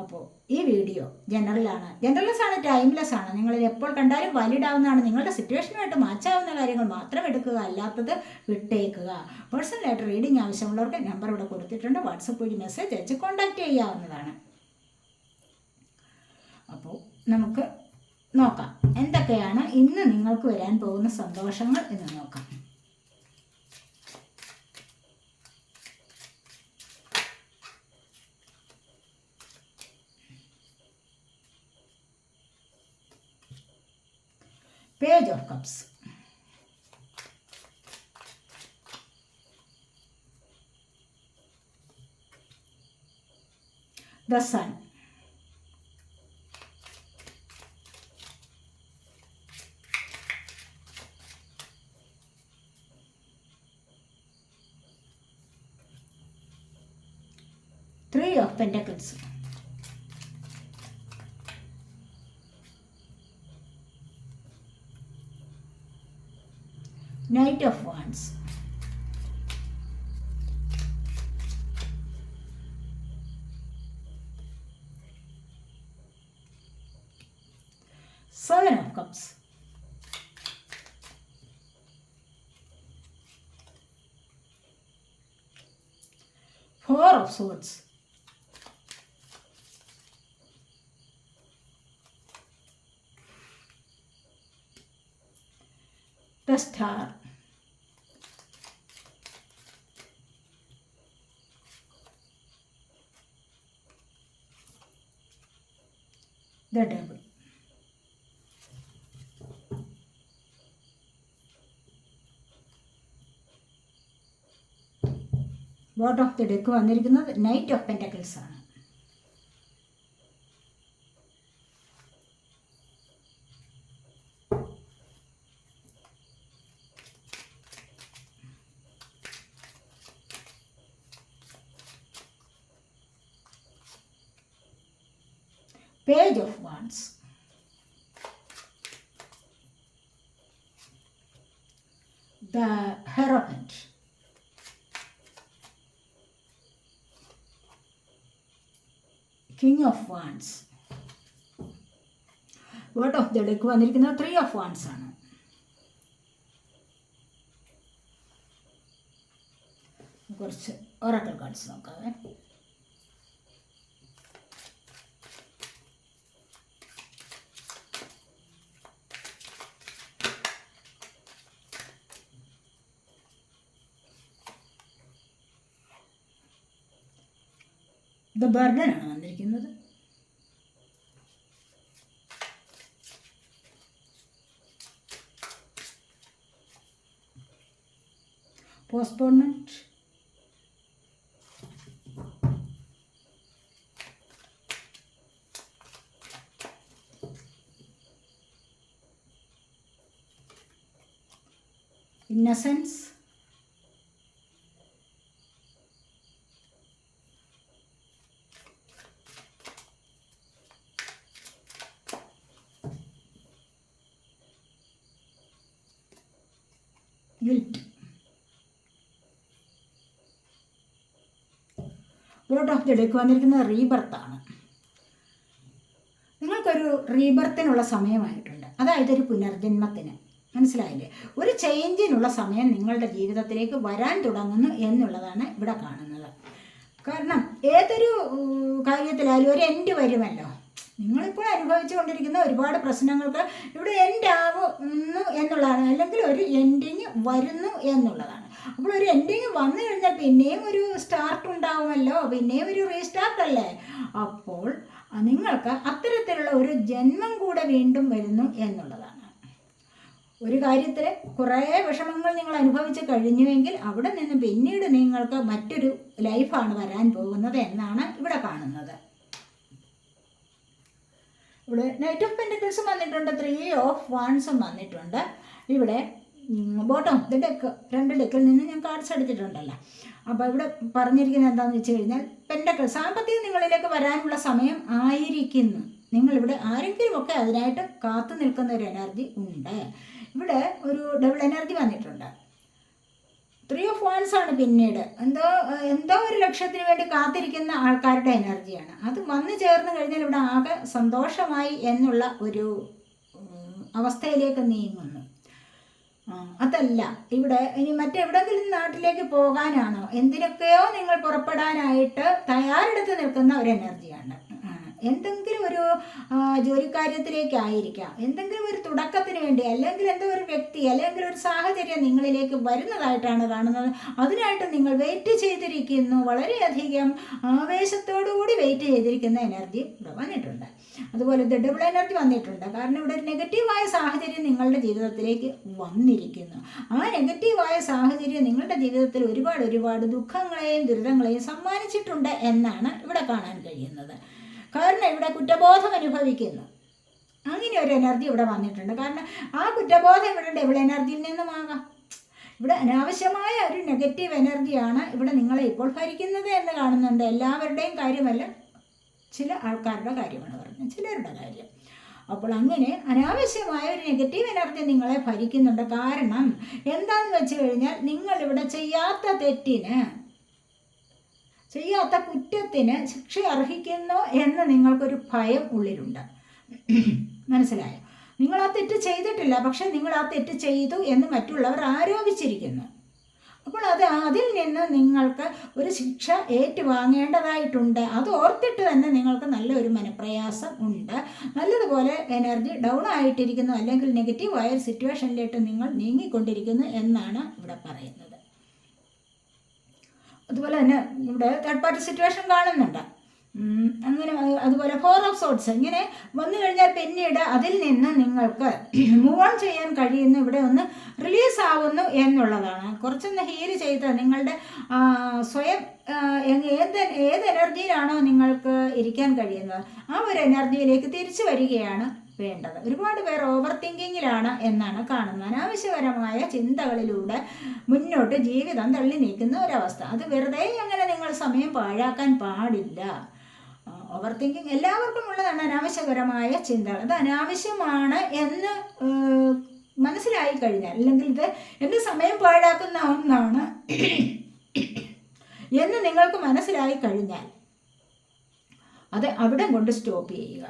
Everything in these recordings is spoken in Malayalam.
അപ്പോൾ ഈ വീഡിയോ ജനറലാണ് ടൈംലെസ് ആണ് നിങ്ങൾ എപ്പോൾ കണ്ടാലും വാലിഡ് ആവുന്നതാണ്. നിങ്ങളുടെ സിറ്റുവേഷനുമായിട്ട് മാച്ചാവുന്ന കാര്യങ്ങൾ മാത്രം എടുക്കുക അല്ലാത്തത് വിട്ടേക്കുക. പേഴ്സണലായിട്ട് റീഡിംഗ് ആവശ്യമുള്ളവർക്ക് നമ്പർ ഇവിടെ കൊടുത്തിട്ടുണ്ട്. വാട്സപ്പ് വഴി മെസ്സേജ് അയച്ച് കോൺടാക്റ്റ് ചെയ്യാവുന്നതാണ്. അപ്പോൾ നമുക്ക് നോക്കാം. എന്തൊക്കെയാണ് ഇന്ന് നിങ്ങൾക്ക് വരാൻ പോകുന്ന സന്തോഷങ്ങൾ എന്ന് നോക്കാം. Page of Cups. The Sun. Three of Pentacles. Seven of Cups. Four of Swords. The Star. The Devil. Bottom of the deck വന്നിരിക്കുന്നത് നൈറ്റ് ഓഫ് പെന്റക്കിൾസ് ആണ് page of Wands. The Hierophant. King wands word of the deck വന്നിരിക്കുന്നത് ത്രീ ഓഫ് വാൻസ് ആണ്. കുറച്ച് ഒറക്കൽ കാർഡ്സ് നോക്കാവേ. ബർഡൻ ആണ് വന്നിരിക്കുന്നത്. correspondent innocence. Guilt. Bottom of the deck വന്നിരിക്കുന്നത് റീബർത്താണ് നിങ്ങൾക്കൊരു റീബർത്തിനുള്ള സമയമായിട്ടുണ്ട്. അതായത് ഒരു പുനർജന്മത്തിന്. മനസ്സിലായില്ലേ? ഒരു ചേഞ്ചിനുള്ള സമയം നിങ്ങളുടെ ജീവിതത്തിലേക്ക് വരാൻ തുടങ്ങുന്നു എന്നുള്ളതാണ് ഇവിടെ കാണുന്നത്. കാരണം ഏതൊരു കാര്യത്തിലായാലും ഒരു എൻഡ് വരുമല്ലോ. നിങ്ങളിപ്പോൾ അനുഭവിച്ചുകൊണ്ടിരിക്കുന്ന ഒരുപാട് പ്രശ്നങ്ങൾക്ക് ഇവിടെ എൻഡ് ആവുന്നു എന്നുള്ളതാണ്. അല്ലെങ്കിൽ ഒരു എൻഡിങ് വരുന്നു എന്നുള്ളതാണ്. അപ്പോൾ ഒരു എൻഡിങ് വന്നു കഴിഞ്ഞാൽ പിന്നെയും ഒരു സ്റ്റാർട്ട് ഉണ്ടാവുമല്ലോ പിന്നെയും ഒരു റീസ്റ്റാർട്ട് അല്ലേ? അപ്പോൾ നിങ്ങൾക്ക് അത്തരത്തിലുള്ള ഒരു ജന്മം കൂടെ വീണ്ടും വരുന്നു എന്നുള്ളതാണ്. ഒരു കാര്യത്തിൽ കുറേ വിഷമങ്ങൾ നിങ്ങൾ അനുഭവിച്ച് കഴിഞ്ഞുവെങ്കിൽ അവിടെ നിന്ന് പിന്നീട് നിങ്ങൾക്ക് മറ്റൊരു ലൈഫാണ് വരാൻ പോകുന്നത് എന്നാണ് ഇവിടെ കാണുന്നത്. ഇവിടെ നൈറ്റ് ഓഫ് പെന്റിക്കിൾസും വന്നിട്ടുണ്ട് ത്രീ ഓഫ് വാൺസും വന്നിട്ടുണ്ട്. ഇവിടെ ബോട്ടം ഇത് ഡെക്ക് രണ്ട് ഡെക്കിൽ നിന്ന് ഞാൻ കാർഡ്സ് എടുത്തിട്ടുണ്ടല്ലോ. അപ്പോൾ ഇവിടെ പറഞ്ഞിരിക്കുന്നത് എന്താണെന്ന് വെച്ച് കഴിഞ്ഞാൽ പെൻഡക്കൾ സാമ്പത്തികം നിങ്ങളിലേക്ക് വരാനുള്ള സമയം ആയിരിക്കുന്നു. നിങ്ങളിവിടെ ആരെങ്കിലുമൊക്കെ അതിനായിട്ട് കാത്തു നിൽക്കുന്ന ഒരു എനർജി ഉണ്ട്. ഇവിടെ ഒരു ഡബിൾ എനർജി വന്നിട്ടുണ്ട്. ത്രീ ഓഫ് വൺസ് ആണ് പിന്നീട്. എന്തോ എന്തോ ഒരു ലക്ഷ്യത്തിന് വേണ്ടി കാത്തിരിക്കുന്ന ആൾക്കാരുടെ എനർജിയാണ് അത് വന്നു ചേർന്ന് കഴിഞ്ഞാൽ ഇവിടെ ആകെ സന്തോഷമായി എന്നുള്ള ഒരു അവസ്ഥയിലേക്ക് നീങ്ങുന്നു. അതല്ല ഇവിടെ ഇനി മറ്റെവിടെങ്കിലും നാട്ടിലേക്ക് പോകാനാണോ? എന്തിനൊക്കെയോ നിങ്ങൾ പുറപ്പെടാനായിട്ട് തയ്യാറെടുത്ത് നിൽക്കുന്ന ഒരു എനർജിയാണ് എന്തെങ്കിലും ഒരു ജോലിക്കാര്യത്തിലേക്കായിരിക്കാം. എന്തെങ്കിലും ഒരു തുടക്കത്തിന് വേണ്ടി അല്ലെങ്കിൽ എന്തോ ഒരു വ്യക്തി അല്ലെങ്കിൽ ഒരു സാഹചര്യം നിങ്ങളിലേക്ക് വരുന്നതായിട്ടാണ് കാണുന്നത്. അതിനായിട്ട് നിങ്ങൾ വെയിറ്റ് ചെയ്തിരിക്കുന്നു. വളരെയധികം ആവേശത്തോടുകൂടി വെയിറ്റ് ചെയ്തിരിക്കുന്ന എനർജി ഇവിടെ വന്നിട്ടുണ്ട്. അതുപോലെ ഇത് ഡബിൾ എനർജി വന്നിട്ടുണ്ട്. കാരണം ഇവിടെ ഒരു നെഗറ്റീവായ സാഹചര്യം നിങ്ങളുടെ ജീവിതത്തിലേക്ക് വന്നിരിക്കുന്നു. ആ നെഗറ്റീവായ സാഹചര്യം നിങ്ങളുടെ ജീവിതത്തിൽ ഒരുപാട് ഒരുപാട് ദുഃഖങ്ങളെയും ദുരിതങ്ങളെയും സമ്മാനിച്ചിട്ടുണ്ട് എന്നാണ് ഇവിടെ കാണാൻ കഴിയുന്നത്. കാരണം ഇവിടെ കുറ്റബോധം അനുഭവിക്കുന്നു. അങ്ങനെ ഒരു എനർജി ഇവിടെ വന്നിട്ടുണ്ട്. കാരണം ആ കുറ്റബോധം ഇവിടെ ഡബിൾ എനർജിയിൽ നിന്നുമാകാം ഇവിടെ അനാവശ്യമായ ഒരു നെഗറ്റീവ് എനർജിയാണ് ഇവിടെ നിങ്ങളെ ഇപ്പോൾ ഭരിക്കുന്നത് എന്ന് കാണുന്നുണ്ട്. എല്ലാവരുടെയും കാര്യമല്ല ചില ആൾക്കാരുടെ കാര്യമാണ് പറഞ്ഞത് ചിലരുടെ കാര്യം. അപ്പോൾ അങ്ങനെ അനാവശ്യമായ ഒരു നെഗറ്റീവ് എനർജി നിങ്ങളെ ഭരിക്കുന്നുണ്ട്. കാരണം എന്താണെന്ന് വെച്ച് കഴിഞ്ഞാൽ നിങ്ങൾ ഇവിടെ ചെയ്യാത്ത തെറ്റിന് ചെയ്യാത്ത കുറ്റത്തിന് ശിക്ഷ അർഹിക്കുന്നു എന്ന് നിങ്ങൾക്കൊരു ഭയം ഉള്ളിലുണ്ട്. മനസ്സിലായോ? നിങ്ങൾ ആ തെറ്റ് ചെയ്തിട്ടില്ല പക്ഷെ നിങ്ങൾ ആ തെറ്റ് ചെയ്തു എന്ന് മറ്റുള്ളവർ ആരോപിച്ചിരിക്കുന്നു. അപ്പോൾ അത് അതിൽ നിന്ന് നിങ്ങൾക്ക് ഒരു ശിക്ഷ ഏറ്റുവാങ്ങേണ്ടതായിട്ടുണ്ട്. അത് ഓർത്തിട്ട് തന്നെ നിങ്ങൾക്ക് നല്ലൊരു മനപ്രയാസം ഉണ്ട്. നല്ലതുപോലെ എനർജി ഡൗൺ ആയിട്ടിരിക്കുന്നു. അല്ലെങ്കിൽ നെഗറ്റീവായ ഒരു സിറ്റുവേഷനിലേക്ക് നിങ്ങൾ നീങ്ങിക്കൊണ്ടിരിക്കുന്നു എന്നാണ് ഇവിടെ പറയുന്നത്. അതുപോലെ തന്നെ ഇവിടെ തേർഡ് പാർട്ടി സിറ്റുവേഷൻ കാണുന്നുണ്ട്. അതുപോലെ ഫോർ ഓഫ് സോട്ട്സ് ഇങ്ങനെ വന്നു കഴിഞ്ഞാൽ പിന്നീട് അതിൽ നിന്ന് നിങ്ങൾക്ക് മൂവ് ഓൺ ചെയ്യാൻ കഴിയുന്ന ഇവിടെ ഒന്ന് റിലീസ് ആവുന്നു എന്നുള്ളതാണ്. കുറച്ചൊന്ന് ഹീൽ ചെയ്ത് നിങ്ങളുടെ സ്വയം ഏത് ഏത് എനർജിയിലാണോ നിങ്ങൾക്ക് ഇരിക്കാൻ കഴിയുന്നത് ആ ഒരു എനർജിയിലേക്ക് തിരിച്ചു വരികയാണ് വേണ്ടത്. ഒരുപാട് പേർ ഓവർ തിങ്കിങ്ങിലാണ് എന്നാണ് കാണുന്നത്. അനാവശ്യപരമായ ചിന്തകളിലൂടെ മുന്നോട്ട് ജീവിതം തള്ളി നീക്കുന്ന ഒരവസ്ഥ. അത് വെറുതെ അങ്ങനെ നിങ്ങൾ സമയം പാഴാക്കാൻ പാടില്ല. ഓവർ തിങ്കിങ് എല്ലാവർക്കും ഉള്ളതാണ് അനാവശ്യകരമായ ചിന്തകൾ. അത് അനാവശ്യമാണ് എന്ന് മനസ്സിലായി കഴിഞ്ഞാൽ അല്ലെങ്കിൽ ഇത് എന്ത് സമയം പാഴാക്കുന്ന ഒന്നാണ് എന്ന് നിങ്ങൾക്ക് മനസ്സിലായി കഴിഞ്ഞാൽ അത് അവിടെ കൊണ്ട് സ്റ്റോപ്പ് ചെയ്യുക.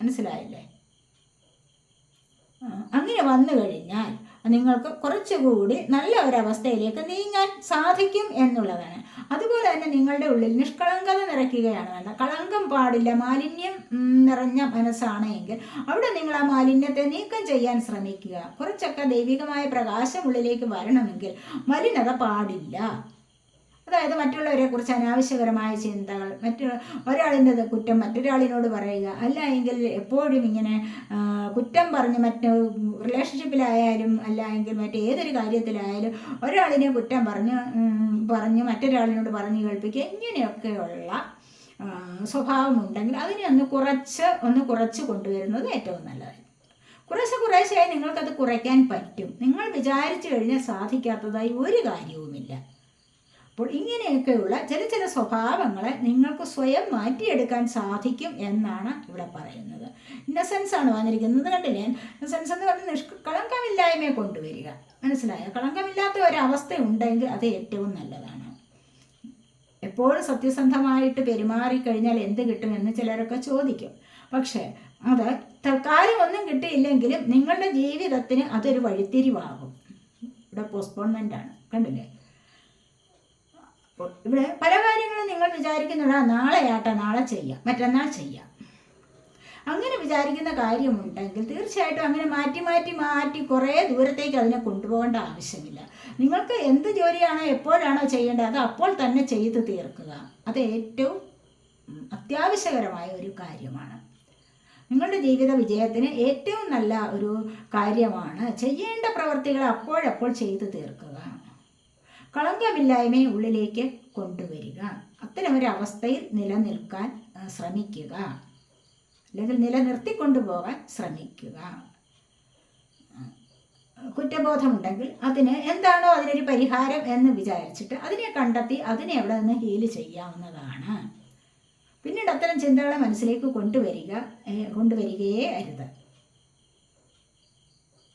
മനസ്സിലായില്ലേ? അങ്ങനെ വന്നു കഴിഞ്ഞാൽ നിങ്ങൾക്ക് കുറച്ചുകൂടി നല്ല ഒരവസ്ഥയിലേക്ക് നീങ്ങാൻ സാധിക്കും എന്നുള്ളതാണ്. അതുപോലെ തന്നെ നിങ്ങളുടെ ഉള്ളിൽ നിഷ്കളങ്കത നിറയ്ക്കുകയാണ് വേണ്ടത്. കളങ്കം പാടില്ല മാലിന്യം നിറഞ്ഞ മനസ്സാണെങ്കിൽ അവിടെ നിങ്ങൾ ആ മാലിന്യത്തെ നീക്കം ചെയ്യാൻ ശ്രമിക്കുക. കുറച്ചൊക്കെ ദൈവികമായ പ്രകാശം ഉള്ളിലേക്ക് വരണമെങ്കിൽ മലിനത പാടില്ല. അതായത് മറ്റുള്ളവരെക്കുറിച്ച് അനാവശ്യകരമായ ചിന്തകൾ മറ്റു ഒരാളിന്റെ കുറ്റം മറ്റൊരാളിനോട് പറയുക. അല്ല എങ്കിൽ എപ്പോഴും ഇങ്ങനെ കുറ്റം പറഞ്ഞ് മറ്റ് റിലേഷൻഷിപ്പിലായാലും അല്ല എങ്കിൽ മറ്റേതൊരു കാര്യത്തിലായാലും ഒരാളിനെ കുറ്റം പറഞ്ഞ് പറഞ്ഞ് മറ്റൊരാളിനോട് പറഞ്ഞ് കേൾപ്പിക്കുക ഇങ്ങനെയൊക്കെയുള്ള സ്വഭാവമുണ്ടെങ്കിൽ അതിനെ ഒന്ന് കുറച്ച് ഒന്ന് കുറച്ച് കൊണ്ടുവരുന്നത് ഏറ്റവും നല്ലതായി കുറേശ്ശെ കുറേശ്ശെയായി നിങ്ങൾക്കത് കുറയ്ക്കാൻ പറ്റും. നിങ്ങൾ വിചാരിച്ചു കഴിഞ്ഞാൽ സാധിക്കാത്തതായി ഒരു കാര്യവുമില്ല. അപ്പോൾ ഇങ്ങനെയൊക്കെയുള്ള ചില ചില സ്വഭാവങ്ങളെ നിങ്ങൾക്ക് സ്വയം മാറ്റിയെടുക്കാൻ സാധിക്കും എന്നാണ് ഇവിടെ പറയുന്നത്. ഇന്നസെൻസ് ആണ് വന്നിരിക്കുന്നത് കണ്ടില്ലേ? ഇന്നസെൻസ് എന്ന് പറഞ്ഞാൽ നിഷ്കളങ്കമില്ലായ്മയെ കൊണ്ടുവരിക. മനസ്സിലായോ? കളങ്കമില്ലാത്ത ഒരവസ്ഥ ഉണ്ടെങ്കിൽ അത് ഏറ്റവും നല്ലതാണ്. എപ്പോഴും സത്യസന്ധമായിട്ട് പെരുമാറിക്കഴിഞ്ഞാൽ എന്ത് കിട്ടുമെന്ന് ചിലരൊക്കെ ചോദിക്കും. പക്ഷേ അത് തൽക്കാലം ഒന്നും കിട്ടിയില്ലെങ്കിലും നിങ്ങളുടെ ജീവിതത്തിന് അതൊരു വഴിത്തിരിവാകും. ഇവിടെ പോസ്റ്റ്പോൺമെന്റ് ആണ്. കണ്ടില്ലേ? ഇവിടെ പല കാര്യങ്ങളും നിങ്ങൾ വിചാരിക്കുന്നുണ്ട്. "ആ, നാളെ ആട്ടെ നാളെ ചെയ്യാം. മറ്റന്നാൾ ചെയ്യാം. അങ്ങനെ വിചാരിക്കുന്ന കാര്യമുണ്ടെങ്കിൽ തീർച്ചയായിട്ടും അങ്ങനെ മാറ്റി മാറ്റി മാറ്റി കുറേ ദൂരത്തേക്ക് അതിനെ കൊണ്ടുപോകേണ്ട ആവശ്യമില്ല. നിങ്ങൾക്ക് എന്ത് ജോലിയാണോ എപ്പോഴാണോ ചെയ്യേണ്ടത് അത് അപ്പോൾ തന്നെ ചെയ്തു തീർക്കുക. അത് ഏറ്റവും അത്യാവശ്യകരമായ ഒരു കാര്യമാണ്. നിങ്ങളുടെ ജീവിത വിജയത്തിന് ഏറ്റവും നല്ല ഒരു കാര്യമാണ്. ചെയ്യേണ്ട പ്രവൃത്തികൾ അപ്പോഴപ്പോൾ ചെയ്തു തീർക്കുക. കളങ്കമില്ലായ്മയെ ഉള്ളിലേക്ക് കൊണ്ടുവരിക അത്തരമൊരവസ്ഥയിൽ നിലനിൽക്കാൻ ശ്രമിക്കുക. അല്ലെങ്കിൽ നിലനിർത്തിക്കൊണ്ടുപോകാൻ ശ്രമിക്കുക. കുറ്റബോധമുണ്ടെങ്കിൽ അതിന് എന്താണോ അതിനൊരു പരിഹാരം എന്ന് വിചാരിച്ചിട്ട് അതിനെ കണ്ടെത്തി അതിനെ എവിടെ നിന്ന് ഹീൽ ചെയ്യാവുന്നതാണ്. പിന്നീട് അത്തരം ചിന്തകളെ മനസ്സിലേക്ക് കൊണ്ടുവരിക കൊണ്ടുവരികയേ അരുത്.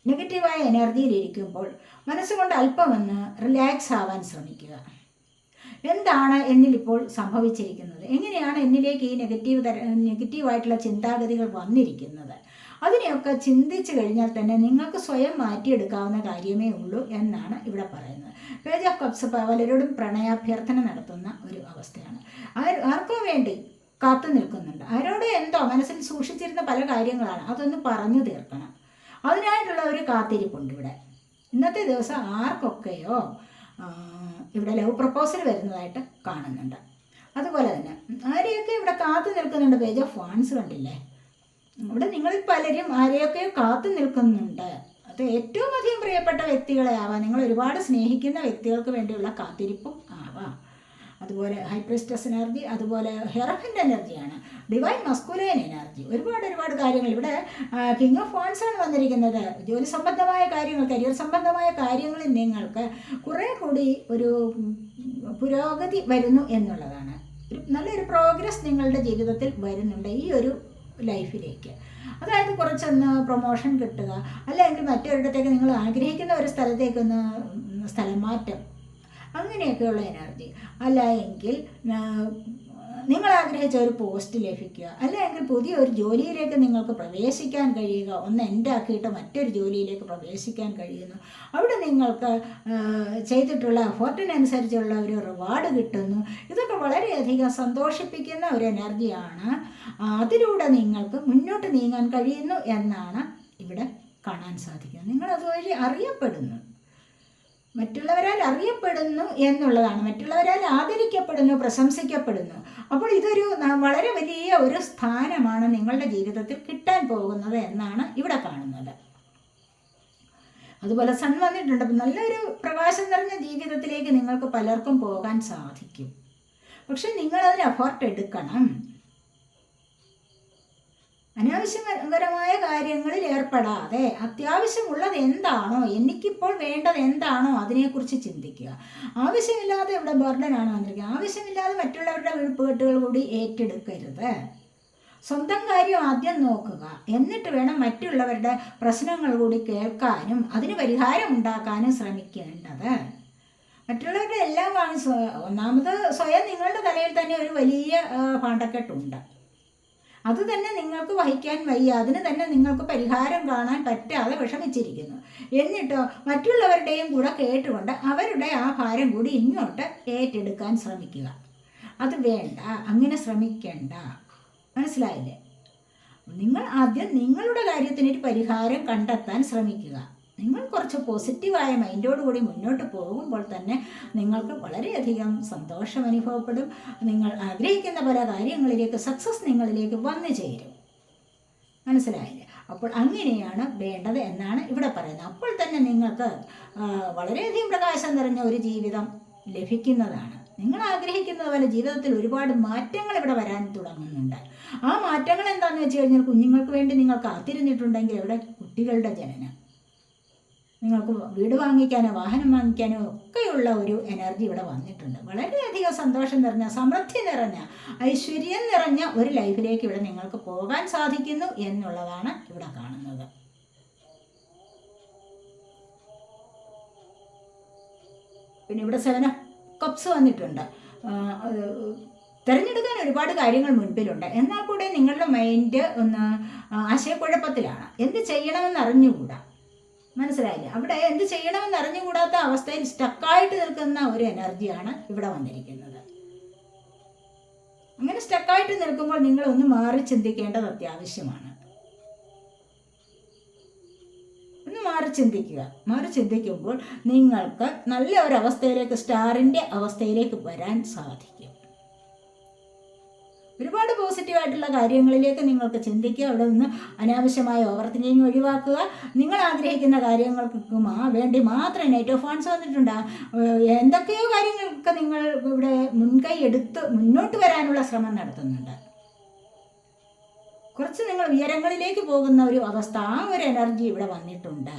നെഗറ്റീവായ എനർജിയിലിരിക്കുമ്പോൾ മനസ്സുകൊണ്ട് അല്പമൊന്ന് റിലാക്സ് ആവാൻ ശ്രമിക്കുക. എന്താണ് എന്നിലിപ്പോൾ സംഭവിച്ചിരിക്കുന്നത്? എങ്ങനെയാണ് എന്നിലേക്ക് ഈ നെഗറ്റീവ് തര നെഗറ്റീവായിട്ടുള്ള ചിന്താഗതികൾ വന്നിരിക്കുന്നത്? അതിനെയൊക്കെ ചിന്തിച്ചു കഴിഞ്ഞാൽ തന്നെ നിങ്ങൾക്ക് സ്വയം മാറ്റിയെടുക്കാവുന്ന കാര്യമേ ഉള്ളൂ എന്നാണ് ഇവിടെ പറയുന്നത്. പേജ് ഓഫ് കപ്സ് പലരോടും പ്രണയാഭ്യർത്ഥന നടത്തുന്ന ഒരു അവസ്ഥയാണ്. ആർക്കും വേണ്ടി കാത്തു നിൽക്കുന്നുണ്ട്. ആരോട് എന്തോ മനസ്സിൽ സൂക്ഷിച്ചിരുന്ന പല കാര്യങ്ങളാണ്. അതൊന്ന് പറഞ്ഞു തീർക്കണം. അതിനായിട്ടുള്ള ഒരു കാത്തിരിപ്പുണ്ട് ഇവിടെ. ഇന്നത്തെ ദിവസം ആർക്കൊക്കെയോ ഇവിടെ ലവ് പ്രപ്പോസൽ വരുന്നതായിട്ട് കാണുന്നുണ്ട്. അതുപോലെ തന്നെ ആരെയൊക്കെ ഇവിടെ കാത്തു നിൽക്കുന്നുണ്ട്? പേജ് ഓഫ് ഫാൻസ് കണ്ടില്ലേ? ഇവിടെ നിങ്ങളിൽ പലരും ആരെയൊക്കെ കാത്തു നിൽക്കുന്നുണ്ട്. അത് ഏറ്റവും അധികം പ്രിയപ്പെട്ട വ്യക്തികളെ ആവാം. നിങ്ങൾ ഒരുപാട് സ്നേഹിക്കുന്ന വ്യക്തികൾക്ക് വേണ്ടിയുള്ള കാത്തിരിപ്പും ആവാം. അതുപോലെ ഹൈപ്രിസ്റ്റസ് എനർജി അതുപോലെ ഹെറഫിന്റെ എനർജിയാണ് ഡിവൈൻ മസ്കുലേൻ എനർജി ഒരുപാട് ഒരുപാട് കാര്യങ്ങൾ ഇവിടെ കിങ് ഓഫ് ഫോൺസാണ് വന്നിരിക്കുന്നത്. ജോലി സംബന്ധമായ കാര്യങ്ങൾ കരിയർ സംബന്ധമായ കാര്യങ്ങളിൽ നിങ്ങൾക്ക് കുറേ കൂടി ഒരു പുരോഗതി വരുന്നു എന്നുള്ളതാണ്. നല്ലൊരു പ്രോഗ്രസ് നിങ്ങളുടെ ജീവിതത്തിൽ വരുന്നുണ്ട് ഈ ഒരു ലൈഫിലേക്ക് അതായത് കുറച്ചൊന്ന് പ്രൊമോഷൻ കിട്ടുക അല്ലെങ്കിൽ മറ്റൊരിടത്തേക്ക് നിങ്ങൾ ആഗ്രഹിക്കുന്ന ഒരു സ്ഥലത്തേക്കൊന്ന് സ്ഥലം മാറ്റം അങ്ങനെയൊക്കെയുള്ള എനർജി അല്ല എങ്കിൽ നിങ്ങൾ ആഗ്രഹിച്ച ഒരു പോസ്റ്റ് ലഭിക്കുക. അല്ലെങ്കിൽ പുതിയ ഒരു ജോലിയിലേക്ക് നിങ്ങൾക്ക് പ്രവേശിക്കാൻ കഴിയുക. ഒന്ന് എന്റെ ആക്കിയിട്ട് മറ്റൊരു ജോലിയിലേക്ക് പ്രവേശിക്കാൻ കഴിയുന്നു. അവിടെ നിങ്ങൾക്ക് ചെയ്തിട്ടുള്ള എഫോർട്ടിനനുസരിച്ചുള്ള ഒരു റിവാർഡ് കിട്ടുന്നു. ഇതൊക്കെ വളരെയധികം സന്തോഷിപ്പിക്കുന്ന ഒരു എനർജിയാണ് അതിലൂടെ നിങ്ങൾക്ക് മുന്നോട്ട് നീങ്ങാൻ കഴിയുന്നു എന്നാണ് ഇവിടെ കാണാൻ സാധിക്കുന്നത്. നിങ്ങൾ അതുവഴി അറിയപ്പെടുന്നു. മറ്റുള്ളവരാൽ അറിയപ്പെടുന്നു എന്നുള്ളതാണ്. മറ്റുള്ളവരാൽ ആദരിക്കപ്പെടുന്നു പ്രശംസിക്കപ്പെടുന്നു. അപ്പോൾ ഇതൊരു വളരെ വലിയ ഒരു സ്ഥാനമാണ് നിങ്ങളുടെ ജീവിതത്തിൽ കിട്ടാൻ പോകുന്നത് എന്നാണ് ഇവിടെ കാണുന്നത്. അതുപോലെ സൺ വന്നിട്ടുണ്ട്. നല്ലൊരു പ്രകാശം നിറഞ്ഞ ജീവിതത്തിലേക്ക് നിങ്ങൾക്ക് പലർക്കും പോകാൻ സാധിക്കും. പക്ഷെ നിങ്ങളതിന് എഫോർട്ട് എടുക്കണം. അനാവശ്യകരമായ കാര്യങ്ങളിൽ ഏർപ്പെടാതെ അത്യാവശ്യമുള്ളത് എന്താണോ എനിക്കിപ്പോൾ വേണ്ടത് എന്താണോ അതിനെക്കുറിച്ച് ചിന്തിക്കുക. ആവശ്യമില്ലാതെ ഇവിടെ ബർഡനാണ് വന്നിരിക്കുക ആവശ്യമില്ലാതെ മറ്റുള്ളവരുടെ വീഴ്പുകെട്ടുകൾ കൂടി ഏറ്റെടുക്കരുത്. സ്വന്തം കാര്യം ആദ്യം നോക്കുക. എന്നിട്ട് വേണം മറ്റുള്ളവരുടെ പ്രശ്നങ്ങൾ കൂടി കേൾക്കാനും അതിന് പരിഹാരം ഉണ്ടാക്കാനും ശ്രമിക്കേണ്ടത്. മറ്റുള്ളവരുടെ എല്ലാം വാങ്ങി ഒന്നാമത് സ്വയം നിങ്ങളുടെ തലയിൽ തന്നെ ഒരു വലിയ പാണ്ടക്കെട്ടുണ്ട്. അത് തന്നെ നിങ്ങൾക്ക് വഹിക്കാൻ വയ്യ. അതിന് തന്നെ നിങ്ങൾക്ക് പരിഹാരം കാണാൻ പറ്റാതെ വിഷമിച്ചിരിക്കുന്നു. എന്നിട്ടോ മറ്റുള്ളവരുടെയും കൂടെ കേട്ടുകൊണ്ട് അവരുടെ ആ ഭാരം കൂടി ഇങ്ങോട്ട് ഏറ്റെടുക്കാൻ ശ്രമിക്കുക. അത് വേണ്ട അങ്ങനെ ശ്രമിക്കേണ്ട. മനസ്സിലായില്ലേ? നിങ്ങൾ ആദ്യം നിങ്ങളുടെ കാര്യത്തിനൊരു പരിഹാരം കണ്ടെത്താൻ ശ്രമിക്കുക. നിങ്ങൾ കുറച്ച് പോസിറ്റീവായ മൈൻഡോടുകൂടി മുന്നോട്ട് പോകുമ്പോൾ തന്നെ നിങ്ങൾക്ക് വളരെയധികം സന്തോഷം അനുഭവപ്പെടും. നിങ്ങൾ ആഗ്രഹിക്കുന്ന പല കാര്യങ്ങളിലേക്ക് സക്സസ് നിങ്ങളിലേക്ക് വന്നു ചേരും. മനസ്സിലായില്ലേ? അപ്പോൾ അങ്ങനെയാണ് വേണ്ടത് എന്നാണ് ഇവിടെ പറയുന്നത്. അപ്പോൾ തന്നെ നിങ്ങൾക്ക് വളരെയധികം പ്രകാശം നിറഞ്ഞ ഒരു ജീവിതം ലഭിക്കുന്നതാണ്. നിങ്ങൾ ആഗ്രഹിക്കുന്നത് പോലെ ജീവിതത്തിൽ ഒരുപാട് മാറ്റങ്ങൾ ഇവിടെ വരാൻ തുടങ്ങുന്നുണ്ട്. ആ മാറ്റങ്ങൾ എന്താണെന്ന് വെച്ച് കഴിഞ്ഞാൽ കുഞ്ഞുങ്ങൾക്ക് വേണ്ടി നിങ്ങൾ കാത്തിരുന്നിട്ടുണ്ടെങ്കിൽ ഇവിടെ കുട്ടികളുടെ ജനനം നിങ്ങൾക്ക് വീട് വാങ്ങിക്കാനോ വാഹനം വാങ്ങിക്കാനോ ഒക്കെയുള്ള ഒരു എനർജി ഇവിടെ വന്നിട്ടുണ്ട്. വളരെയധികം സന്തോഷം നിറഞ്ഞ സമൃദ്ധി നിറഞ്ഞ ഐശ്വര്യം നിറഞ്ഞ ഒരു ലൈഫിലേക്ക് ഇവിടെ നിങ്ങൾക്ക് പോകാൻ സാധിക്കുന്നു എന്നുള്ളതാണ് ഇവിടെ കാണുന്നത്. പിന്നെ ഇവിടെ സെവന കപ്സ് വന്നിട്ടുണ്ട്. തിരഞ്ഞെടുക്കാൻ ഒരുപാട് കാര്യങ്ങൾ മുൻപിലുണ്ട്. എന്നാൽ കൂടെ നിങ്ങളുടെ മൈൻഡ് ഒന്ന് ആശയക്കുഴപ്പത്തിലാണ്. എന്ത് ചെയ്യണമെന്ന് അറിഞ്ഞുകൂടാ. മനസ്സിലായില്ലേ? അവിടെ എന്ത് ചെയ്യണമെന്ന് അറിഞ്ഞുകൂടാത്ത അവസ്ഥയിൽ സ്റ്റക്കായിട്ട് നിൽക്കുന്ന ഒരു എനർജിയാണ് ഇവിടെ വന്നിരിക്കുന്നത്. അങ്ങനെ സ്റ്റക്കായിട്ട് നിൽക്കുമ്പോൾ നിങ്ങൾ ഒന്ന് മാറി ചിന്തിക്കേണ്ടത് അത്യാവശ്യമാണ്. ഒന്ന് മാറി ചിന്തിക്കുക. മാറി ചിന്തിക്കുമ്പോൾ നിങ്ങൾക്ക് നല്ല ഒരു അവസ്ഥയിലേക്ക് സ്റ്റാറിന്റെ അവസ്ഥയിലേക്ക് വരാൻ സാധിക്കും. ഒരുപാട് പോസിറ്റീവായിട്ടുള്ള കാര്യങ്ങളിലേക്ക് നിങ്ങൾക്ക് ചിന്തിക്കുക അവിടെ നിന്ന് അനാവശ്യമായ ഓവർ തിങ്കിങ് ഒഴിവാക്കുക. നിങ്ങൾ ആഗ്രഹിക്കുന്ന കാര്യങ്ങൾക്ക് മാ വേണ്ടി മാത്രം നെറ്റ് ഓഫ് വന്നിട്ടുണ്ട്. എന്തൊക്കെയോ കാര്യങ്ങൾക്ക് നിങ്ങൾ ഇവിടെ മുൻകൈ എടുത്ത് മുന്നോട്ട് വരാനുള്ള ശ്രമം നടത്തുന്നുണ്ട്. കുറച്ച് നിങ്ങൾ ഉയരങ്ങളിലേക്ക് പോകുന്ന ഒരു അവസ്ഥ ആ ഒരു എനർജി ഇവിടെ വന്നിട്ടുണ്ട്.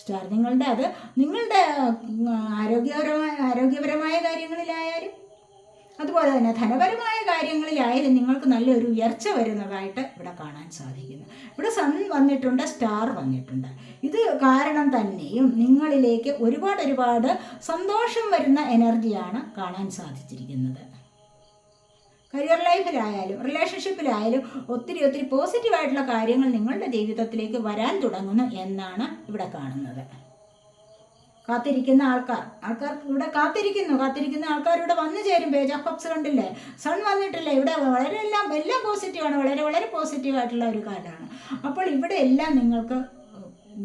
സ്റ്റാർ നിങ്ങളുടെ അത് നിങ്ങളുടെ ആരോഗ്യപരമായ ആരോഗ്യപരമായ കാര്യങ്ങളിലായാലും അതുപോലെ തന്നെ ധനപരമായ കാര്യങ്ങളിലായാലും നിങ്ങൾക്ക് നല്ലൊരു ഉയർച്ച വരുന്നതായിട്ട് ഇവിടെ കാണാൻ സാധിക്കുന്നു. ഇവിടെ സൺ വന്നിട്ടുണ്ട് സ്റ്റാർ വന്നിട്ടുണ്ട്. ഇത് കാരണം തന്നെയും നിങ്ങളിലേക്ക് ഒരുപാട് ഒരുപാട് സന്തോഷം വരുന്ന എനർജിയാണ് കാണാൻ സാധിച്ചിരിക്കുന്നത്. കരിയർ ലൈഫിലായാലും റിലേഷൻഷിപ്പിലായാലും ഒത്തിരി ഒത്തിരി പോസിറ്റീവായിട്ടുള്ള കാര്യങ്ങൾ നിങ്ങളുടെ ജീവിതത്തിലേക്ക് വരാൻ തുടങ്ങുന്നു എന്നാണ് ഇവിടെ കാണുന്നത്. കാത്തിരിക്കുന്ന ആൾക്കാർ. ആൾക്കാർ ഇവിടെ കാത്തിരിക്കുന്നു. കാത്തിരിക്കുന്ന ആൾക്കാർ ഇവിടെ വന്നു ചേരും. പേജ് ഓഫ് കപ്സ് കണ്ടില്ലേ? സൺ വന്നിട്ടില്ലേ? ഇവിടെ വളരെ എല്ലാം എല്ലാം പോസിറ്റീവാണ് വളരെ വളരെ പോസിറ്റീവായിട്ടുള്ള ഒരു കാലമാണ്. അപ്പോൾ ഇവിടെ എല്ലാം നിങ്ങൾക്ക്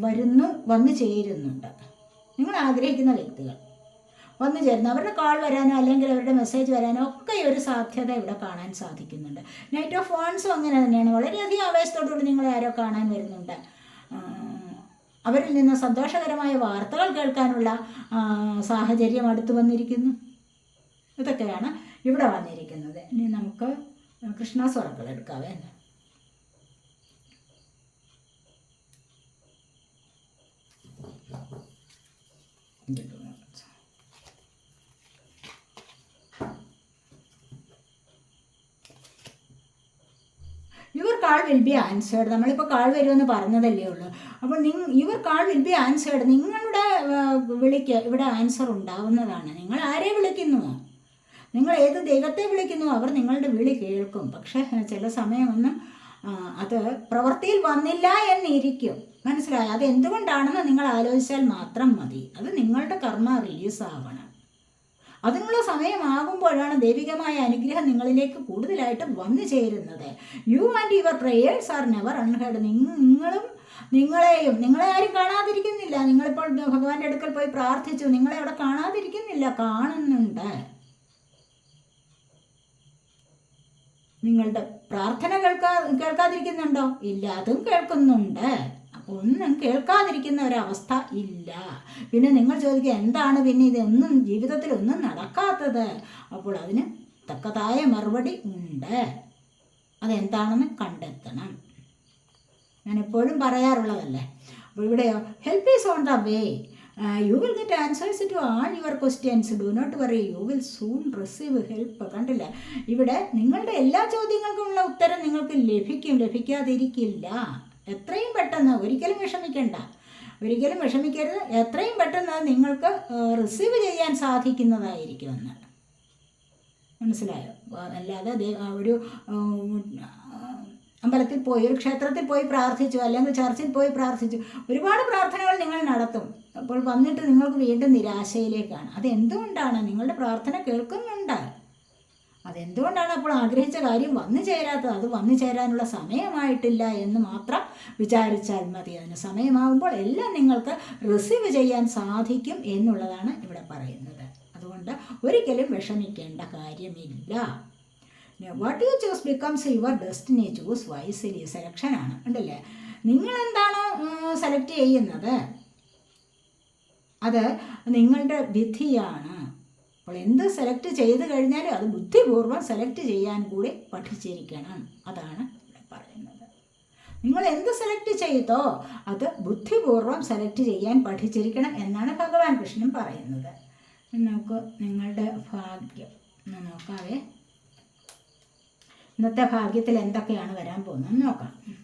വരുന്നു വന്നു ചേരുന്നുണ്ട്. നിങ്ങൾ ആഗ്രഹിക്കുന്ന വ്യക്തികൾ വന്നു ചേരുന്നു. അവരുടെ കാൾ വരാനോ അല്ലെങ്കിൽ അവരുടെ മെസ്സേജ് വരാനോ ഒക്കെ ഒരു സാധ്യത ഇവിടെ കാണാൻ സാധിക്കുന്നുണ്ട്. നൈറ്റ് ഓഫ് വാൺസും അങ്ങനെ തന്നെയാണ്. വളരെയധികം ആവേശത്തോടുകൂടി നിങ്ങളെ ആരോ കാണാൻ വരുന്നുണ്ട്. അവരിൽ നിന്ന് സന്തോഷകരമായ വാർത്തകൾ കേൾക്കാനുള്ള സാഹചര്യം അടുത്തു വന്നിരിക്കുന്നു. ഇതൊക്കെയാണ് ഇവിടെ വന്നിരിക്കുന്നത്. ഇനി നമുക്ക് കൃഷ്ണസ്വറങ്ങൾ എടുക്കാവേ. Your call will be answered നമ്മളിപ്പോൾ കാൾ വരുമെന്ന് പറഞ്ഞതല്ലേ ഉള്ളൂ. അപ്പോൾ നിങ് your call will be answered നിങ്ങളുടെ വിളിക്ക് ഇവിടെ ആൻസർ ഉണ്ടാവുന്നതാണ്. നിങ്ങൾ ആരെ വിളിക്കുന്നുവോ? നിങ്ങൾ ഏത് ദൈവത്തെ വിളിക്കുന്നു അവർ നിങ്ങളുടെ വിളി കേൾക്കും. പക്ഷേ ചില സമയമൊന്നും അത് പ്രവൃത്തിയിൽ വന്നില്ല എന്നിരിക്കും. മനസ്സിലായി? അത് എന്തുകൊണ്ടാണെന്ന് നിങ്ങൾ ആലോചിച്ചാൽ മാത്രം മതി. അത് നിങ്ങളുടെ കർമ്മ റിലീസ് ആവണം. അതിനുള്ള സമയമാകുമ്പോഴാണ് ദൈവികമായ അനുഗ്രഹം നിങ്ങളിലേക്ക് കൂടുതലായിട്ട് വന്നു ചേരുന്നത്. You and your prayers are never unheard നിങ്ങളും നിങ്ങളെയും നിങ്ങളെ ആരും കാണാതിരിക്കുന്നില്ല. നിങ്ങളിപ്പോൾ ഭഗവാന്റെ അടുക്കൽ പോയി പ്രാർത്ഥിച്ചു. നിങ്ങളെ അവിടെ കാണാതിരിക്കുന്നില്ല കാണുന്നുണ്ട്. നിങ്ങളുടെ പ്രാർത്ഥന കേൾക്കാ കേൾക്കാതിരിക്കുന്നുണ്ടോ? ഇല്ല അതും കേൾക്കുന്നുണ്ട്. ഒന്നും കേൾക്കാതിരിക്കുന്ന ഒരവസ്ഥ ഇല്ല. പിന്നെ നിങ്ങൾ ചോദിക്കുക എന്താണ് പിന്നെ ഇതൊന്നും ജീവിതത്തിൽ ഒന്നും നടക്കാത്തത്? അപ്പോൾ അതിന് തക്കതായ മറുപടി ഉണ്ട്. അതെന്താണെന്ന് കണ്ടെത്തണം. ഞാൻ എപ്പോഴും പറയാറുള്ളതല്ലേ. അപ്പോൾ ഇവിടെയോ help is on the way you will get answers to all your questions do not worry you will soon receive help കണ്ടില്ല? ഇവിടെ നിങ്ങളുടെ എല്ലാ ചോദ്യങ്ങൾക്കുമുള്ള ഉത്തരം നിങ്ങൾക്ക് ലഭിക്കും. ലഭിക്കാതിരിക്കില്ല. എത്രയും പെട്ടെന്ന് ഒരിക്കലും വിഷമിക്കേണ്ട. ഒരിക്കലും വിഷമിക്കരുത്. എത്രയും പെട്ടെന്ന് നിങ്ങൾക്ക് റിസീവ് ചെയ്യാൻ സാധിക്കുന്നതായിരിക്കുമെന്ന്. മനസ്സിലായോ? അല്ലാതെ ഒരു അമ്പലത്തിൽ പോയി ഒരു ക്ഷേത്രത്തിൽ പോയി പ്രാർത്ഥിച്ചു അല്ലെങ്കിൽ ചർച്ചിൽ പോയി പ്രാർത്ഥിച്ചു ഒരുപാട് പ്രാർത്ഥനകൾ നിങ്ങൾ നടത്തും. അപ്പോൾ വന്നിട്ട് നിങ്ങൾക്ക് വീണ്ടും നിരാശയിലേക്കാണ്. അതെന്തുകൊണ്ടാണ്? നിങ്ങളുടെ പ്രാർത്ഥന കേൾക്കുന്നുണ്ട്. അതെന്തുകൊണ്ടാണ് അപ്പോൾ ആഗ്രഹിച്ച കാര്യം വന്നു ചേരാത്തത്? അത് വന്നു ചേരാനുള്ള സമയമായിട്ടില്ല എന്ന് മാത്രം വിചാരിച്ചാൽ മതി. അതിന് സമയമാകുമ്പോൾ എല്ലാം നിങ്ങൾക്ക് റിസീവ് ചെയ്യാൻ സാധിക്കും എന്നുള്ളതാണ് ഇവിടെ പറയുന്നത്. അതുകൊണ്ട് ഒരിക്കലും വിഷമിക്കേണ്ട കാര്യമില്ല. What you choose becomes your destiny choose wisely സെലക്ഷനാണ് ഉണ്ടല്ലേ? നിങ്ങൾ എന്താണോ സെലക്ട് ചെയ്യുന്നത്? അത് നിങ്ങളുടെ വിധിയാണ്. അപ്പോൾ എന്ത് സെലക്ട് ചെയ്ത് കഴിഞ്ഞാലും അത് ബുദ്ധിപൂർവം സെലക്ട് ചെയ്യാൻ കൂടി പഠിച്ചിരിക്കണം. അതാണ് ഇവിടെ പറയുന്നത്. നിങ്ങൾ എന്ത് സെലക്ട് ചെയ്തോ അത് ബുദ്ധിപൂർവം സെലക്ട് ചെയ്യാൻ പഠിച്ചിരിക്കണം എന്നാണ് ഭഗവാൻ കൃഷ്ണൻ പറയുന്നത്. നമുക്ക് നിങ്ങളുടെ ഭാഗ്യം. നോക്കാവേ. ഇന്നത്തെ ഭാഗ്യത്തിൽ എന്തൊക്കെയാണ് വരാൻ പോകുന്നത്? നോക്കാം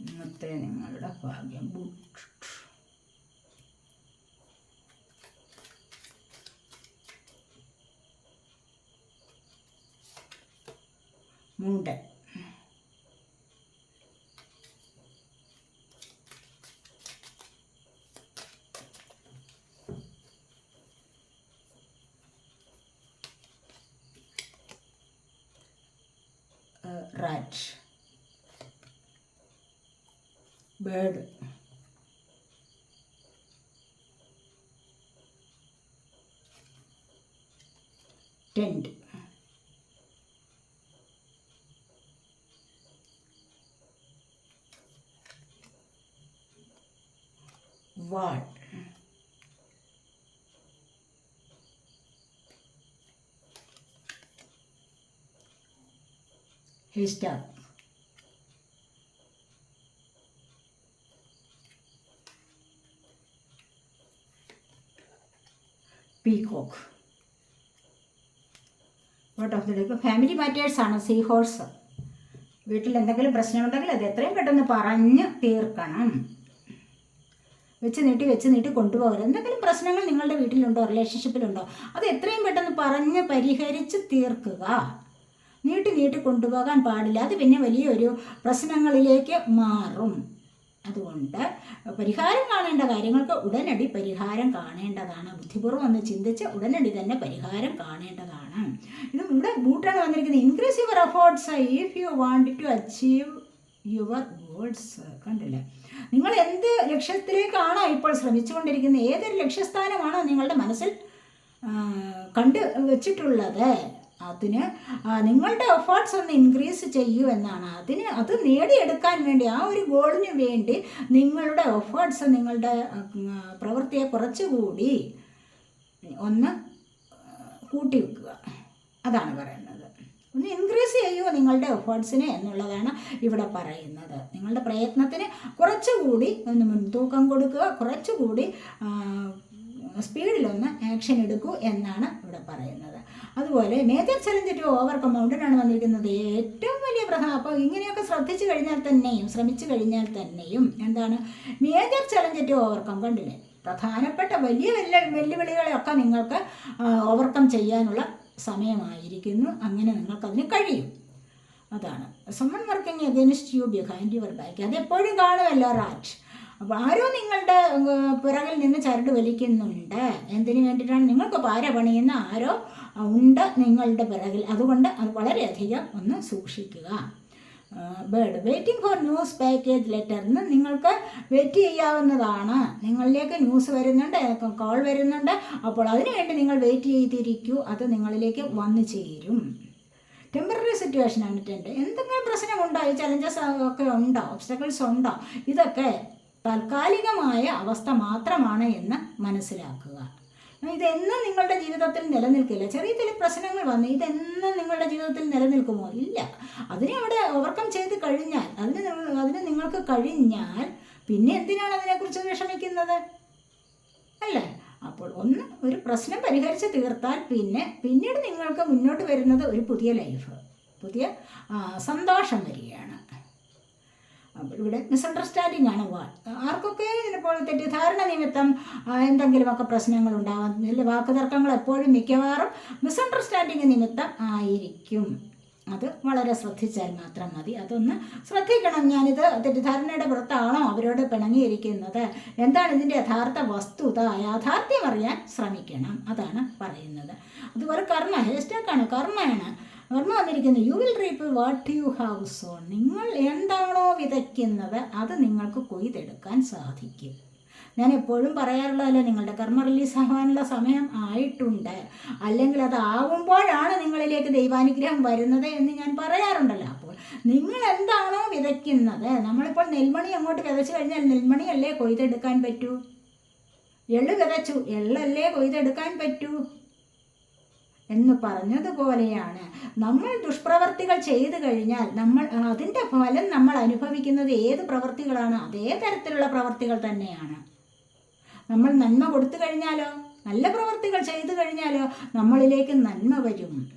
ഇന്നത്തെ നിങ്ങളുടെ ഭാഗ്യം boot mountain rat. Bird tent. Haystack peacock out of the day ഇപ്പോൾ ഫാമിലി മാറ്റേഴ്സാണ് സീ ഹോഴ്സ് വീട്ടിൽ എന്തെങ്കിലും പ്രശ്നമുണ്ടെങ്കിൽ അത് എത്രയും പെട്ടെന്ന് പറഞ്ഞ് തീർക്കണം. വെച്ച് നീട്ടി വെച്ച് നീട്ടി കൊണ്ടുപോകരുത്. എന്തെങ്കിലും പ്രശ്നങ്ങൾ നിങ്ങളുടെ വീട്ടിലുണ്ടോ? റിലേഷൻഷിപ്പിലുണ്ടോ അത് എത്രയും പെട്ടെന്ന് പറഞ്ഞ് പരിഹരിച്ച് തീർക്കുക. നീട്ടി നീട്ടി കൊണ്ടുപോകാൻ പാടില്ല. അത് പിന്നെ വലിയൊരു പ്രശ്നങ്ങളിലേക്ക് മാറും. അതുകൊണ്ട് പരിഹാരം കാണേണ്ട കാര്യങ്ങൾക്ക് ഉടനടി പരിഹാരം കാണേണ്ടതാണ്. ബുദ്ധിപൂർവം ഒന്ന് ചിന്തിച്ച് ഉടനടി തന്നെ പരിഹാരം കാണേണ്ടതാണ്. ഇത് ഇവിടെ ബൂട്ടാണ് വന്നിരിക്കുന്നത് increase your efforts if you want to achieve your goals കണ്ടില്ലേ? നിങ്ങൾ എന്ത് ലക്ഷ്യത്തിലേക്കാണ് ഇപ്പോൾ ശ്രമിച്ചുകൊണ്ടിരിക്കുന്നത്? ഏതൊരു ലക്ഷ്യസ്ഥാനമാണോ നിങ്ങളുടെ മനസ്സിൽ കണ്ട് വെച്ചിട്ടുള്ളത്? അതിന് നിങ്ങളുടെ എഫേർട്സ് ഒന്ന് ഇൻക്രീസ് ചെയ്യൂ എന്നാണ്. അതിന് അത് നേടിയെടുക്കാൻ വേണ്ടി ആ ഒരു ഗോളിന് വേണ്ടി നിങ്ങളുടെ എഫേർട്സ് നിങ്ങളുടെ പ്രവൃത്തിയെ കുറച്ചുകൂടി ഒന്ന് കൂട്ടി വെക്കുക. അതാണ് പറയുന്നത്. ഒന്ന് ഇൻക്രീസ് ചെയ്യുമോ നിങ്ങളുടെ എഫേർട്സിനെ എന്നുള്ളതാണ് ഇവിടെ പറയുന്നത്. നിങ്ങളുടെ പ്രയത്നത്തിന് കുറച്ചുകൂടി ഒന്ന് മുൻതൂക്കം കൊടുക്കുക കുറച്ചുകൂടി സ്പീഡിലൊന്ന് ആക്ഷൻ എടുക്കൂ എന്നാണ് ഇവിടെ പറയുന്നത്. അതുപോലെ മേജർ ചലഞ്ച് ടു ഓവർകം മൗണ്ടനാണ് വന്നിരിക്കുന്നത്. ഏറ്റവും വലിയ പ്രധാന അപ്പോൾ ഇങ്ങനെയൊക്കെ ശ്രദ്ധിച്ചു കഴിഞ്ഞാൽ തന്നെയും ശ്രമിച്ചു കഴിഞ്ഞാൽ തന്നെയും എന്താണ്? മേജർ ചലഞ്ച് ടു ഓവർകം കണ്ടില്ലേ? പ്രധാനപ്പെട്ട വലിയ വലിയ വെല്ലുവിളികളെയൊക്കെ നിങ്ങൾക്ക് ഓവർകം ചെയ്യാനുള്ള സമയമായിരിക്കുന്നു. അങ്ങനെ നിങ്ങൾക്കതിന് കഴിയും. അതാണ്. Someone working against you behind your back അതെപ്പോഴും കാണുമല്ലോ റാറ്റ് അപ്പോൾ ആരോ നിങ്ങളുടെ പിറകിൽ നിന്ന് ചരട് വലിക്കുന്നുണ്ട്. എന്തിനു വേണ്ടിയിട്ടാണ് നിങ്ങൾക്ക് പാര പണിയുന്ന ആരോ ഉണ്ട് നിങ്ങളുടെ പിറകിൽ. അതുകൊണ്ട് അത് വളരെയധികം ഒന്ന് സൂക്ഷിക്കുക. Bird waiting for news package ലെറ്ററിന് നിങ്ങൾക്ക് വെയിറ്റ് ചെയ്യാവുന്നതാണ്. നിങ്ങളിലേക്ക് ന്യൂസ് വരുന്നുണ്ട് കോൾ വരുന്നുണ്ട്. അപ്പോൾ അതിനുവേണ്ടി നിങ്ങൾ വെയിറ്റ് ചെയ്തിരിക്കൂ. അത് നിങ്ങളിലേക്ക് വന്നു ചേരും. ടെമ്പററി സിറ്റുവേഷൻ ആയിട്ടുണ്ട് എന്തെങ്കിലും പ്രശ്നമുണ്ടോ? ഈ ചലഞ്ചസ് ഒക്കെ ഉണ്ടോ? ഒബ്സ്റ്റക്കിൾസ് ഉണ്ടോ? ഇതൊക്കെ താൽക്കാലികമായ അവസ്ഥ മാത്രമാണ് എന്ന് മനസ്സിലാക്കുക. ഇതെന്നും നിങ്ങളുടെ ജീവിതത്തിൽ നിലനിൽക്കില്ല. ചെറിയ ചില പ്രശ്നങ്ങൾ വന്ന് ഇതെന്നും നിങ്ങളുടെ ജീവിതത്തിൽ നിലനിൽക്കുമോ? ഇല്ല. അതിനെ അവിടെ ഓവർകം ചെയ്ത് കഴിഞ്ഞാൽ അതിന് അതിന് നിങ്ങൾക്ക് കഴിഞ്ഞാൽ പിന്നെ എന്തിനാണ് അതിനെക്കുറിച്ച് വിഷമിക്കുന്നത്? അല്ലേ? അപ്പോൾ ഒന്ന് ഒരു പ്രശ്നം പരിഹരിച്ച് തീർത്താൽ പിന്നെ പിന്നീട് നിങ്ങൾക്ക് മുന്നോട്ട് വരുന്നത് ഒരു പുതിയ ലൈഫ് പുതിയ സന്തോഷം വരികയാണ്. അപ്പോൾ ഇവിടെ മിസ്അണ്ടർസ്റ്റാൻഡിങ് ആണ് ആർക്കൊക്കെ ചിലപ്പോൾ തെറ്റിദ്ധാരണ നിമിത്തം എന്തെങ്കിലുമൊക്കെ പ്രശ്നങ്ങൾ ഇതിൽ വാക്കുതർക്കങ്ങൾ എപ്പോഴും മിക്കവാറും മിസ്അണ്ടർസ്റ്റാൻഡിങ് നിമിത്തം ആയിരിക്കും. അത് വളരെ ശ്രദ്ധിച്ചാൽ മാത്രം മതി. അതൊന്ന് ശ്രദ്ധിക്കണം. ഞാനിത് തെറ്റിദ്ധാരണയുടെ പുറത്താണോ അവരോട് പിണങ്ങിയിരിക്കുന്നത്? എന്താണ് ഇതിന്റെ യഥാർത്ഥ വസ്തുത? യാഥാർത്ഥ്യം അറിയാൻ ശ്രമിക്കണം. അതാണ് പറയുന്നത്. അതുപോലെ കർമ്മ ഹേസ്റ്റാക്കാണ് കർമ്മയാണ്. കർമ്മ വന്നിരിക്കുന്നത് you will reap what you have sown നിങ്ങൾ എന്താണോ വിതയ്ക്കുന്നത് അത് നിങ്ങൾക്ക് കൊയ്തെടുക്കാൻ സാധിക്കും. ഞാൻ എപ്പോഴും പറയാറുള്ളതല്ലേ നിങ്ങളുടെ കർമ്മ റിലീസ് ആവാനുള്ള സമയം ആയിട്ടുണ്ട്. അല്ലെങ്കിൽ അത് ആവുമ്പോഴാണ് നിങ്ങളിലേക്ക് ദൈവാനുഗ്രഹം വരുന്നത് എന്ന് ഞാൻ പറയാറുണ്ടല്ലോ. അപ്പോൾ നിങ്ങൾ എന്താണോ വിതയ്ക്കുന്നത് നമ്മളിപ്പോൾ നെൽമണി അങ്ങോട്ട് വിതച്ചു കഴിഞ്ഞാൽ നെൽമണിയല്ലേ കൊയ്തെടുക്കാൻ പറ്റൂ? എള്ള് വിതച്ചു എള്ളല്ലേ കൊയ്തെടുക്കാൻ പറ്റൂ? എന്ന് പറഞ്ഞതുപോലെയാണ്. നമ്മൾ ദുഷ്പ്രവർത്തികൾ ചെയ്തു കഴിഞ്ഞാൽ നമ്മൾ അതിന്റെ ഫലം നമ്മൾ അനുഭവിക്കുന്നത് ഏത് പ്രവർത്തികളാണ്? അതേ തരത്തിലുള്ള പ്രവർത്തികൾ തന്നെയാണ്. നമ്മൾ നന്മ കൊടുത്തു കഴിഞ്ഞാലോ? നല്ല പ്രവർത്തികൾ ചെയ്തു കഴിഞ്ഞാലോ? നമ്മളിലേക്ക് നന്മ വരും.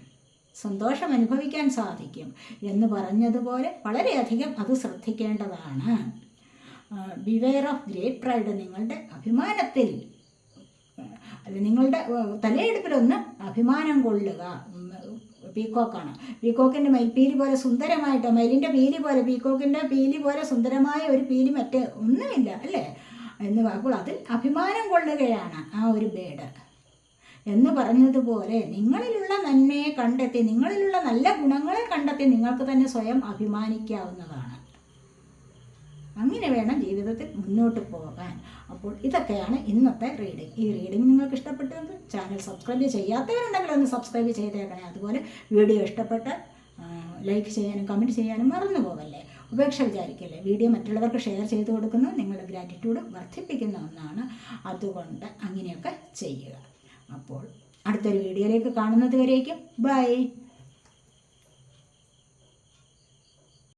സന്തോഷം അനുഭവിക്കാൻ സാധിക്കും. എന്ന് പറഞ്ഞതുപോലെ വളരെയധികം അത് ശ്രദ്ധിക്കേണ്ടതാണ്. ബിവെയർ ഓഫ് ഗ്രേറ്റ് പ്രൈഡ് നിങ്ങളുടെ അഭിമാനത്തിൽ. അല്ല നിങ്ങളുടെ തലയെടുപ്പിലൊന്ന് അഭിമാനം കൊള്ളുക. പീക്കോക്കാണ്. പീക്കോക്കിന്റെ മയിൽപ്പീലി പോലെ സുന്ദരമായിട്ട് മയിലിന്റെ പീലി പോലെ പീക്കോക്കിന്റെ പീലി പോലെ സുന്ദരമായ ഒരു പീലി മറ്റ് ഒന്നുമില്ല അല്ലേ? എന്ന് അപ്പോൾ അതിൽ അഭിമാനം കൊള്ളുകയാണ് ആ ഒരു ബേഡ്. എന്ന് പറഞ്ഞതുപോലെ നിങ്ങളിലുള്ള നന്മയെ കണ്ടെത്തി നിങ്ങളിലുള്ള നല്ല ഗുണങ്ങളെ കണ്ടെത്തി നിങ്ങൾക്ക് തന്നെ സ്വയം അഭിമാനിക്കാവുന്നതാണ്. അങ്ങനെ വേണം ജീവിതത്തിൽ മുന്നോട്ട് പോകാൻ. അപ്പോൾ ഇതൊക്കെയാണ് ഇന്നത്തെ റീഡിംഗ് ഈ റീഡിംഗ് നിങ്ങൾക്ക് ഇഷ്ടപ്പെട്ടെങ്കിൽ ചാനൽ സബ്സ്ക്രൈബ് ചെയ്യാത്തവരുണ്ടെങ്കിൽ ഒന്ന് സബ്സ്ക്രൈബ് ചെയ്തേക്കണേ. അതുപോലെ വീഡിയോ ഇഷ്ടപ്പെട്ട് ലൈക്ക് ചെയ്യാനും കമന്റ് ചെയ്യാനും മറന്നു പോകല്ലേ. ഉപേക്ഷ വിചാരിക്കല്ലേ. വീഡിയോ മറ്റുള്ളവർക്ക് ഷെയർ ചെയ്ത് കൊടുക്കുന്നത് നിങ്ങളുടെ ഗ്രാറ്റിറ്റ്യൂഡ് വർദ്ധിപ്പിക്കുന്ന ഒന്നാണ്. അതുകൊണ്ട് അങ്ങനെയൊക്കെ ചെയ്യുക. അപ്പോൾ അടുത്തൊരു വീഡിയോയിലേക്ക് കാണുന്നത് വരേക്കും. ബൈ